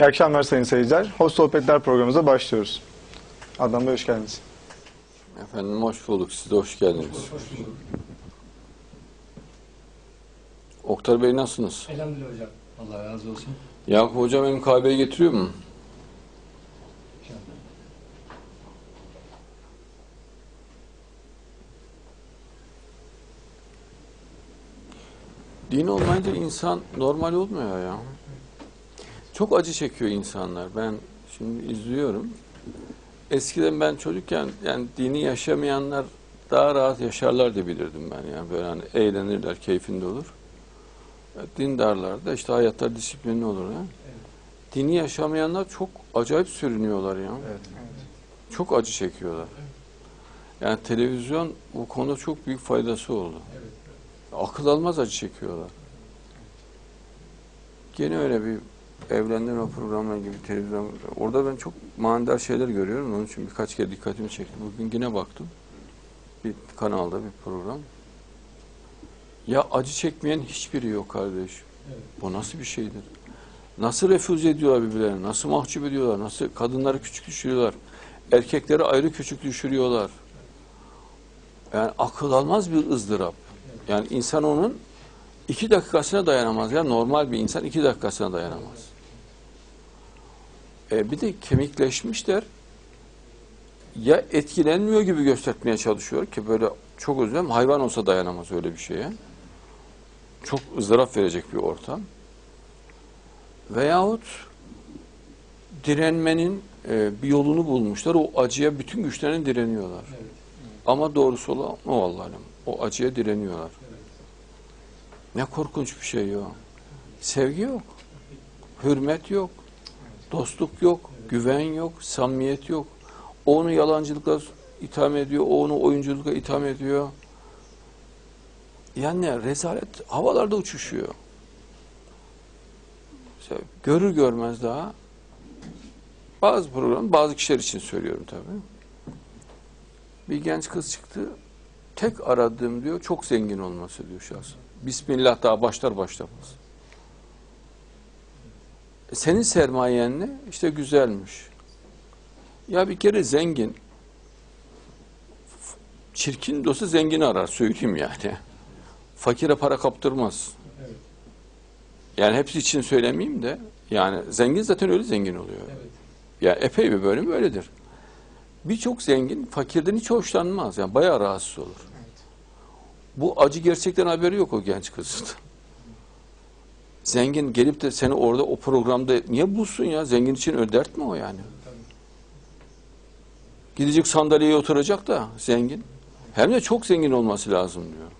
İyi akşamlar sayın seyirciler. Hoş Sohbetler programımıza başlıyoruz. Adnan Bey hoş geldiniz. Efendim hoş bulduk. Siz de hoş geldiniz. Oktar Bey nasılsınız? Elhamdülillah hocam. Allah razı olsun. Yakup Hocam benim kahveyi getiriyor mu? Din olmayınca insan normal olmuyor ya. Çok acı çekiyor insanlar. Ben şimdi izliyorum. Eskiden ben çocukken yani dini yaşamayanlar daha rahat yaşarlar diye bilirdim ben. Yani böyle hani eğlenirler, keyfinde olur. Dindarlar da işte hayatlar disiplinli olur ya. Dini yaşamayanlar çok acayip sürünüyorlar ya. Çok acı çekiyorlar. Yani televizyon bu konuda çok büyük faydası oldu. Akıl almaz acı çekiyorlar. Gene öyle bir evlendirme programı gibi televizyon. Orada ben çok manidar şeyler görüyorum. Onun için birkaç kere dikkatimi çekti. Bugün yine baktım. Bir kanalda bir program. Ya acı çekmeyen hiçbiri yok kardeş. Bu nasıl bir şeydir? Nasıl refüze ediyorlar birbirlerini? Nasıl mahcup ediyorlar? Nasıl kadınları küçük düşürüyorlar? Erkekleri ayrı küçük düşürüyorlar. Yani akıl almaz bir ızdırap. Yani insan onun iki dakikasına dayanamaz. Ya normal bir insan iki dakikasına dayanamaz. E, bir de kemikleşmişler. Ya etkilenmiyor gibi göstermeye çalışıyor ki böyle çok dilerim hayvan olsa dayanamaz öyle bir şeye. Çok ızdırap verecek bir ortam. Veyahut direnmenin e, bir yolunu bulmuşlar. O acıya bütün güçlerini direniyorlar. Evet. Ama doğrusu olan o Allah'ım. O acıya direniyorlar. Ne korkunç bir şey ya. Sevgi yok. Hürmet yok. Dostluk yok. Güven yok. Samimiyet yok. O onu yalancılıkla itham ediyor. O onu oyunculukla itham ediyor. Yani rezalet havalarda uçuşuyor. Mesela görür görmez daha bazı program bazı kişiler için söylüyorum tabii. Bir genç kız çıktı. Tek aradığım diyor çok zengin olması diyor şahsen. Bismillah daha başlar başlamaz. E, senin sermayen ne? İşte güzelmiş. Ya bir kere zengin çirkin olsa zengini arar söyleyeyim yani. Fakire para kaptırmaz. Yani hepsi için söylemeyeyim de yani zengin zaten öyle zengin oluyor. Evet. Ya epey bir bölüm böyledir. Birçok zengin fakirden hiç hoşlanmaz. Yani bayağı rahatsız olur. Bu acı gerçekten haberi yok o genç kızın. Zengin gelip de seni orada o programda niye bulsun ya? Zengin için öyle dert mi o yani? Gidecek sandalyeye oturacak da zengin. Hem de çok zengin olması lazım diyor.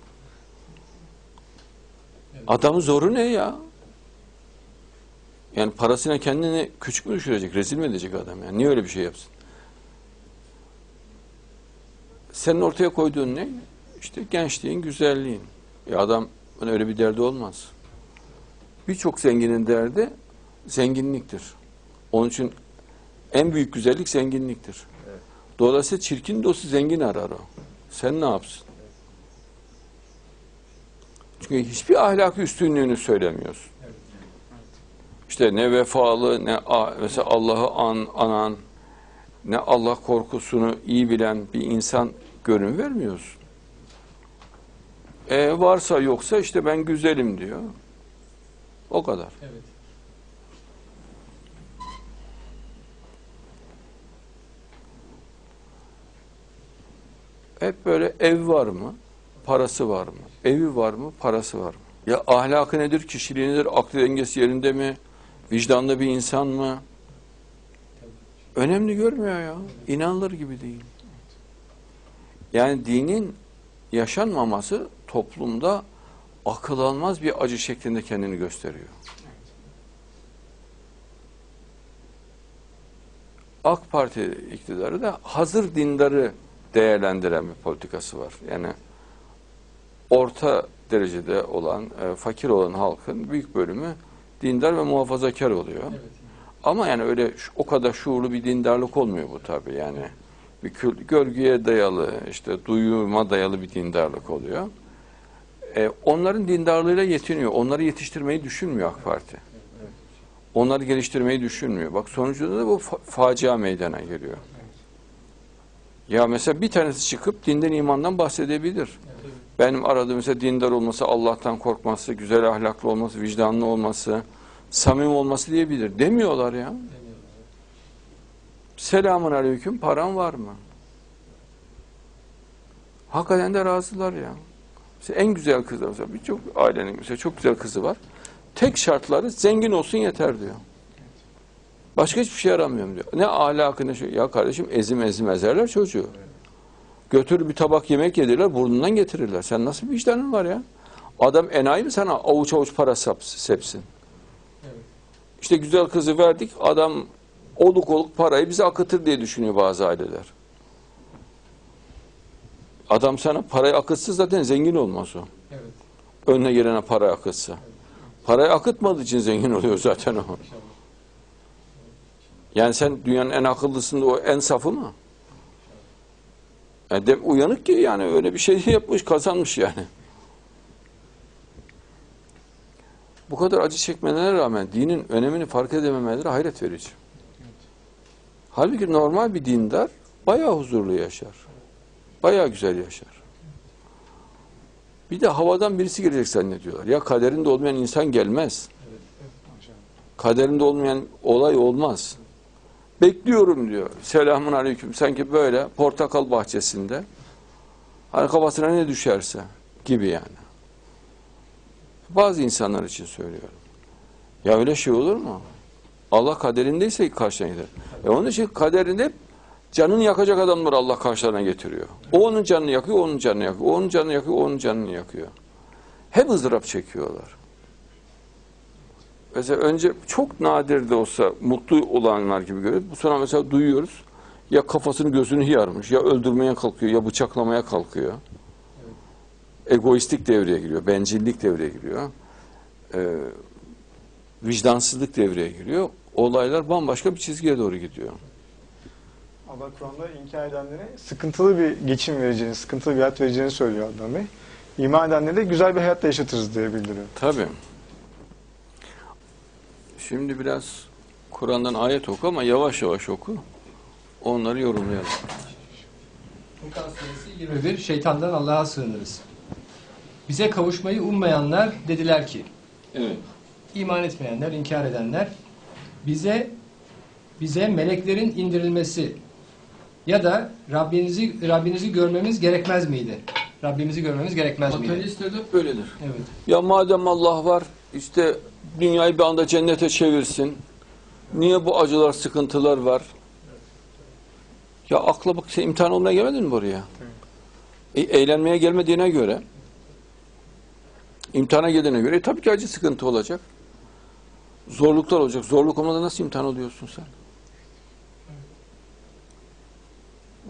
Adamın zoru ne ya? Yani parasıyla kendini küçük mü düşürecek, rezil mi edecek adam yani? Niye öyle bir şey yapsın? Senin ortaya koyduğun ne? İşte gençliğin, güzelliğin. E adam öyle bir derdi olmaz. Birçok zenginin derdi zenginliktir. Onun için en büyük güzellik zenginliktir. Dolayısıyla çirkin dostu zengin arar o. Sen ne yapsın? Çünkü hiçbir ahlaki üstünlüğünü söylemiyorsun. İşte ne vefalı, ne mesela Allah'ı an, anan, ne Allah korkusunu iyi bilen bir insan görün vermiyorsun. E varsa yoksa işte ben güzelim diyor. O kadar. Evet. Hep böyle ev var mı? Parası var mı? Evi var mı? Parası var mı? Ya ahlakı nedir? Kişiliği nedir? Aklı dengesi yerinde mi? Vicdanlı bir insan mı? Önemli görmüyor ya. İnanılır gibi değil. Yani dinin yaşanmaması toplumda akıl almaz bir acı şeklinde kendini gösteriyor. AK Parti iktidarı da hazır dindarı değerlendiren bir politikası var. Yani orta derecede olan, e, fakir olan halkın büyük bölümü dindar ve muhafazakar oluyor. Evet. Ama yani öyle o kadar şuurlu bir dindarlık olmuyor bu tabii yani. Bir kül- görgüye dayalı, işte duyuma dayalı bir dindarlık oluyor. E, onların dindarlığıyla yetiniyor. Onları yetiştirmeyi düşünmüyor AK Parti. Onları geliştirmeyi düşünmüyor. Bak sonucunda da bu fa- facia meydana geliyor. Ya mesela bir tanesi çıkıp dinden imandan bahsedebilir. Benim aradığım mesela dindar olması, Allah'tan korkması, güzel ahlaklı olması, vicdanlı olması, samimi olması diyebilir. Demiyorlar ya. Selamun aleyküm, paran var mı? Hakikaten de razılar ya. Mesela en güzel kızlar mesela birçok ailenin mesela çok güzel kızı var. Tek şartları zengin olsun yeter diyor. Başka hiçbir şey aramıyorum diyor. Ne ahlakı ne şey. Ya kardeşim ezim ezim ezerler çocuğu. Götür bir tabak yemek yedirler burnundan getirirler. Sen nasıl bir vicdanın var ya? Adam enayi mi sana avuç avuç para sepsin? İşte güzel kızı verdik adam oluk oluk parayı bize akıtır diye düşünüyor bazı aileler. Adam sana parayı akıtsa zaten zengin olmaz o. Evet. Önüne gelene para akıtsa. Parayı akıtmadığı için zengin oluyor zaten o. Yani sen dünyanın en akıllısında o en safı mı? Yani de, uyanık ki yani öyle bir şey yapmış, kazanmış yani. Bu kadar acı çekmelerine rağmen dinin önemini fark edememeleri hayret verici. Halbuki normal bir dindar bayağı huzurlu yaşar. Bayağı güzel yaşar. Bir de havadan birisi gelecek zannediyorlar. Ya kaderinde olmayan insan gelmez. Kaderinde olmayan olay olmaz. Bekliyorum diyor. Selamun aleyküm. Sanki böyle portakal bahçesinde. Hani kafasına ne düşerse gibi yani. Bazı insanlar için söylüyorum. Ya öyle şey olur mu? Allah kaderindeyse karşına gider. E onun için kaderinde canını yakacak adamları Allah karşılarına getiriyor. O onun canını yakıyor, onun canını yakıyor. Onun canını yakıyor, onun canını yakıyor. Hep ızdırap çekiyorlar. Mesela önce çok nadir de olsa mutlu olanlar gibi görüyoruz. Bu sonra mesela duyuyoruz. Ya kafasını gözünü yarmış, ya öldürmeye kalkıyor, ya bıçaklamaya kalkıyor. Egoistik devreye giriyor, bencillik devreye giriyor. Ee, vicdansızlık devreye giriyor. Olaylar bambaşka bir çizgiye doğru gidiyor. Allah Kur'an'da inkar edenlere sıkıntılı bir geçim vereceğini, sıkıntılı bir hayat vereceğini söylüyor Adnan Bey. İman edenlere de güzel bir hayatta yaşatırız diye bildiriyor. Tabii. Şimdi biraz Kur'an'dan ayet oku ama yavaş yavaş oku. Onları yorumlayalım. Furkan suresi 21 şeytandan Allah'a sığınırız. Bize kavuşmayı ummayanlar dediler ki Evet. iman etmeyenler, inkar edenler bize bize meleklerin indirilmesi ya da Rabbinizi Rabbinizi görmemiz gerekmez miydi? Rabbimizi görmemiz gerekmez miydi? Ateistler de böyledir. Evet. Ya madem Allah var, işte dünyayı bir anda cennete çevirsin. Niye bu acılar, sıkıntılar var? Ya akla bak sen imtihan olmaya gelmedin mi buraya? E, eğlenmeye gelmediğine göre, imtihana geldiğine göre e, tabii ki acı sıkıntı olacak. Zorluklar olacak. Zorluk olmadan nasıl imtihan oluyorsun sen?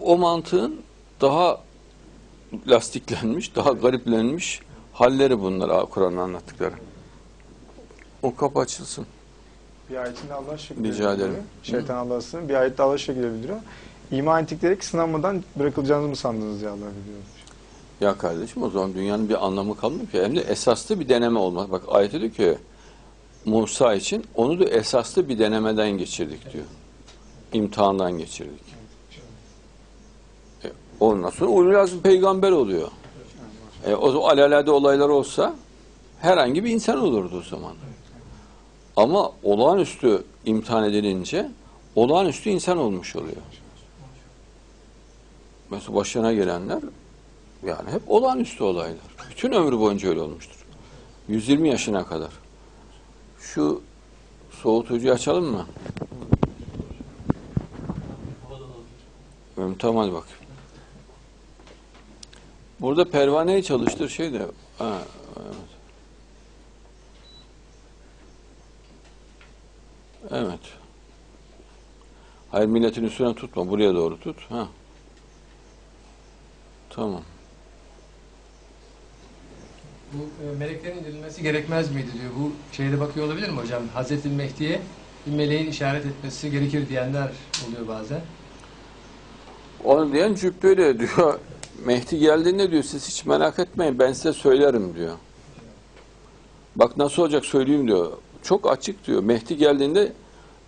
O mantığın daha lastiklenmiş, daha gariplenmiş halleri bunlar Kur'an'ın anlattıkları. O kapı açılsın. Bir ayetinde Allah şekilde Rica ederim. Şeytan Allah'sın. Bir ayette Allah şekilde bildiriyor. İman ettikleri ki sınanmadan bırakılacağınızı mı sandınız ya Allah biliyor. Ya kardeşim o zaman dünyanın bir anlamı kalmıyor ki. Hem de esaslı bir deneme olmaz. Bak ayette diyor ki Musa için onu da esaslı bir denemeden geçirdik diyor. İmtihandan geçirdik. E, ondan sonra o lazım peygamber oluyor. E, o alelade olaylar olsa herhangi bir insan olurdu o zaman. Ama olağanüstü imtihan edilince olağanüstü insan olmuş oluyor. Mesela başına gelenler yani hep olağanüstü olaylar. Bütün ömrü boyunca öyle olmuştur. 120 yaşına kadar. Şu soğutucuyu açalım mı? Tamam, hadi bak. Burada pervaneyi çalıştır şey de. Ha, evet. Evet. Hayır milletin üstüne tutma. Buraya doğru tut. Ha. Tamam. Bu e, meleklerin indirilmesi gerekmez miydi diyor. Bu şeyde bakıyor olabilir mi hocam? Hazreti Mehdi'ye bir meleğin işaret etmesi gerekir diyenler oluyor bazen. Onu diyen Cübbeli diyor. Mehdi geldiğinde diyor siz hiç merak etmeyin ben size söylerim diyor. Bak nasıl olacak söyleyeyim diyor. Çok açık diyor. Mehdi geldiğinde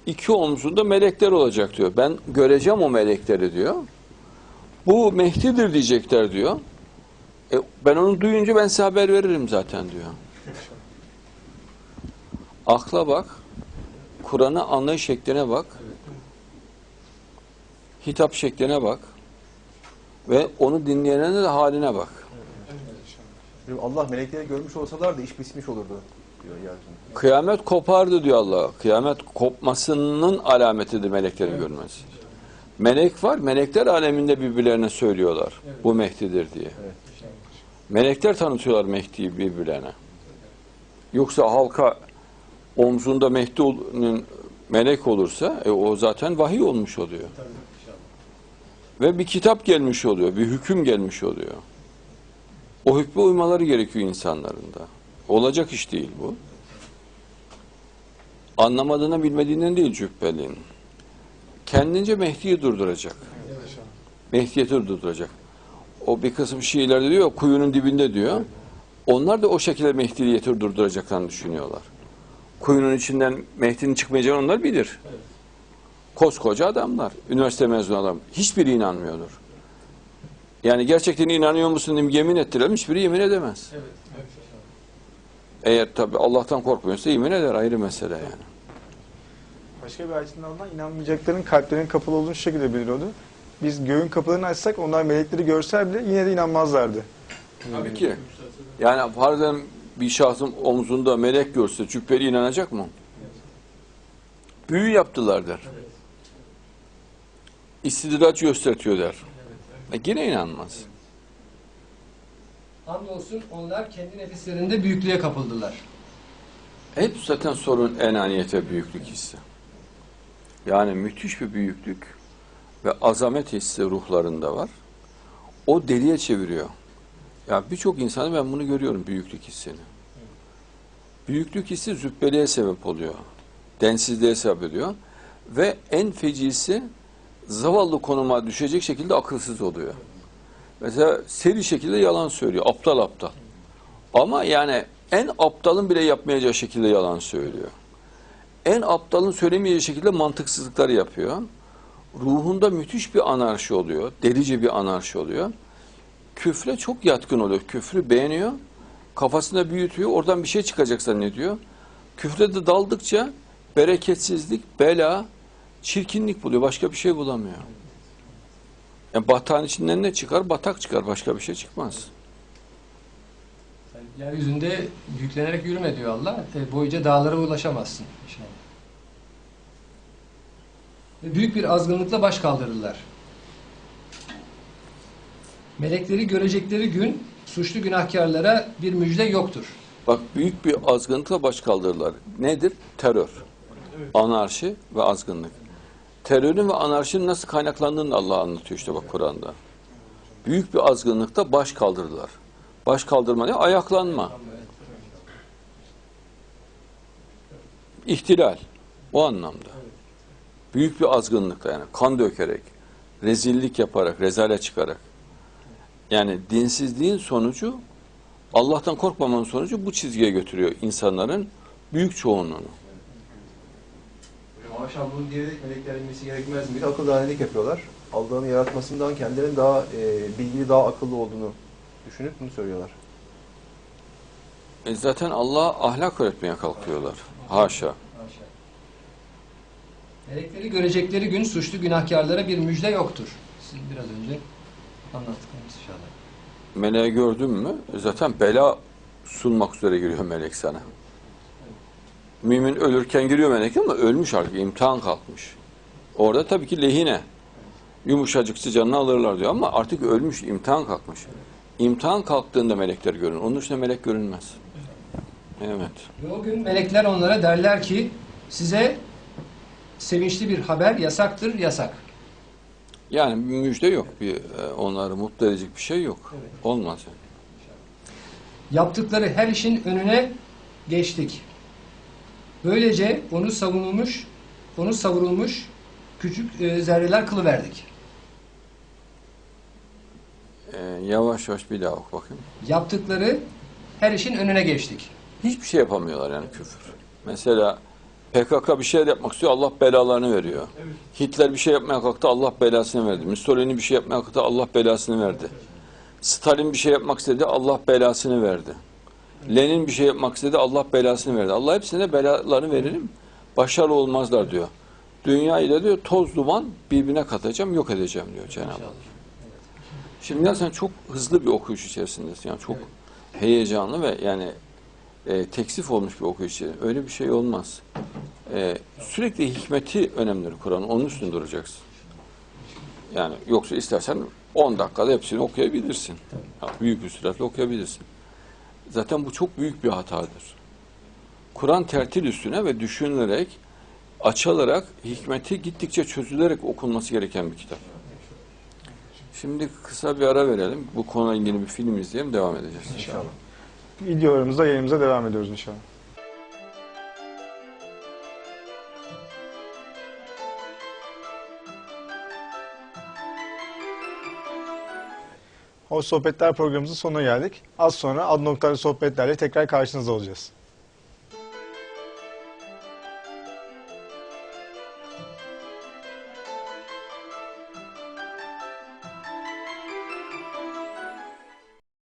iki omzunda melekler olacak diyor. Ben göreceğim o melekleri diyor. Bu Mehdi'dir diyecekler diyor. E, ben onu duyunca ben size haber veririm zaten diyor. Akla bak. Kur'an'ı anlayış şekline bak. Hitap şekline bak. Ve onu dinleyenin de haline bak. Allah melekleri görmüş olsalar da iş bitmiş olurdu diyor yani. Kıyamet kopardı diyor Allah. Kıyamet kopmasının alametidir meleklerin görmesi. Melek var, melekler aleminde birbirlerine söylüyorlar. Bu Mehdi'dir diye. Melekler tanıtıyorlar Mehdi'yi birbirlerine. Yoksa halka omzunda Mehdi'nin melek olursa e, o zaten vahiy olmuş oluyor. Ve bir kitap gelmiş oluyor, bir hüküm gelmiş oluyor. O hükme uymaları gerekiyor insanların da. Olacak iş değil bu. Anlamadığını bilmediğinden değil Cübbeli'nin. Kendince Mehdi'yi durduracak. Mehdi'yi durduracak. O bir kısım Şiilerde diyor kuyunun dibinde diyor. Onlar da o şekilde Mehdi'yi durduracaklarını düşünüyorlar. Kuyunun içinden Mehdi'nin çıkmayacağını onlar bilir. Koskoca adamlar, üniversite mezunu adam. Hiçbiri inanmıyordur. Yani gerçekten inanıyor musun diye yemin ettirelim hiçbiri yemin edemez. Eğer tabi Allah'tan korkmuyorsa yemin eder ayrı mesele yani. Başka bir ayetinden alınan inanmayacakların kalplerinin kapalı olduğunu şu şekilde bildiriyordu. Biz göğün kapılarını açsak onlar melekleri görser bile yine de inanmazlardı. Tabii ki. Yani farzen bir şahsın omzunda melek görse cübbeli inanacak mı? Büyü yaptılar der. İstidraç göstertiyor der. E yine inanmaz. Hamdolsun onlar kendi nefislerinde büyüklüğe kapıldılar. Hep zaten sorun enaniyete büyüklük hissi. Yani müthiş bir büyüklük ve azamet hissi ruhlarında var. O deliye çeviriyor. Ya birçok insanı ben bunu görüyorum büyüklük hissini. Büyüklük hissi züppeliğe sebep oluyor. Densizliğe sebep oluyor. Ve en fecisi zavallı konuma düşecek şekilde akılsız oluyor. Mesela seri şekilde yalan söylüyor. Aptal aptal. Ama yani en aptalın bile yapmayacağı şekilde yalan söylüyor. En aptalın söylemeyeceği şekilde mantıksızlıklar yapıyor. Ruhunda müthiş bir anarşi oluyor. Delice bir anarşi oluyor. Küfre çok yatkın oluyor. Küfrü beğeniyor. Kafasında büyütüyor. Oradan bir şey çıkacak zannediyor. Küfre de daldıkça bereketsizlik, bela, çirkinlik buluyor. Başka bir şey bulamıyor. Yani batağın içinden ne çıkar? Batak çıkar. Başka bir şey çıkmaz. Yeryüzünde yüklenerek yürüme diyor Allah. E, boyunca dağlara ulaşamazsın. inşallah. Büyük bir azgınlıkla baş kaldırırlar. Melekleri görecekleri gün suçlu günahkarlara bir müjde yoktur. Bak büyük bir azgınlıkla baş kaldırırlar. Nedir? Terör. Anarşi ve azgınlık. Terörün ve anarşinin nasıl kaynaklandığını Allah anlatıyor işte bak Kur'an'da. Büyük bir azgınlıkta baş kaldırdılar. Baş kaldırma ne? Ayaklanma. İhtilal. O anlamda. Büyük bir azgınlıkla yani kan dökerek, rezillik yaparak, rezalet çıkarak. Yani dinsizliğin sonucu Allah'tan korkmamanın sonucu bu çizgiye götürüyor insanların büyük çoğunluğunu. Haşa bunu diyerek melekler inmesi gerekmez mi? Bir akıl danelik yapıyorlar. Allah'ın yaratmasından kendilerinin daha e, bilgili, daha akıllı olduğunu düşünüp bunu söylüyorlar. E zaten Allah ahlak öğretmeye kalkıyorlar. Haşa. Melekleri görecekleri gün suçlu günahkarlara bir müjde yoktur. Siz biraz önce anlattıklarınız inşallah. Meleği gördün mü zaten bela sunmak üzere giriyor melek sana. Mümin ölürken giriyor melek ama ölmüş artık imtihan kalkmış. Orada tabii ki lehine. Yumuşacıkça canını alırlar diyor ama artık ölmüş imtihan kalkmış. İmtihan kalktığında melekler görünür. Onun dışında melek görünmez. Evet. Ve o gün melekler onlara derler ki size sevinçli bir haber yasaktır yasak. Yani bir müjde yok. Bir, e, onları mutlu edecek bir şey yok. Evet. Olmaz. yani. Yaptıkları her işin önüne geçtik. Böylece onu savunulmuş onu savurulmuş küçük e, zerreler kılıverdik. Ee, yavaş yavaş bir daha oku bakayım. Yaptıkları her işin önüne geçtik. Hiçbir şey yapamıyorlar yani küfür. Mesela PKK bir şey yapmak istiyor Allah belalarını veriyor. Hitler bir şey yapmaya kalktı Allah belasını verdi. Mussolini bir şey yapmaya kalktı Allah belasını verdi. Stalin bir şey yapmak istedi Allah belasını verdi. Lenin bir şey yapmak istedi Allah belasını verdi. Allah hepsine belalarını veririm. Başarılı olmazlar diyor. Dünya ile diyor toz duman birbirine katacağım yok edeceğim diyor Cenab-ı Hak. Şimdi ya sen çok hızlı bir okuyuş içerisindesin. Yani çok heyecanlı ve yani e, teksif olmuş bir okuyuş. içerisinde. Öyle bir şey olmaz. E, sürekli hikmeti önemlidir Kur'an. Onun üstünde duracaksın. Yani yoksa istersen 10 dakikada hepsini okuyabilirsin. Ya, büyük bir süratle okuyabilirsin. Zaten bu çok büyük bir hatadır. Kur'an tertil üstüne ve düşünülerek, açılarak, hikmeti gittikçe çözülerek okunması gereken bir kitap. Şimdi kısa bir ara verelim. Bu konuyla ilgili bir film izleyelim, devam edeceğiz. İnşallah. Videolarımızda yayınımıza devam ediyoruz inşallah. Hoş Sohbetler programımızın sonuna geldik. Az sonra ad noktalı sohbetlerle tekrar karşınızda olacağız.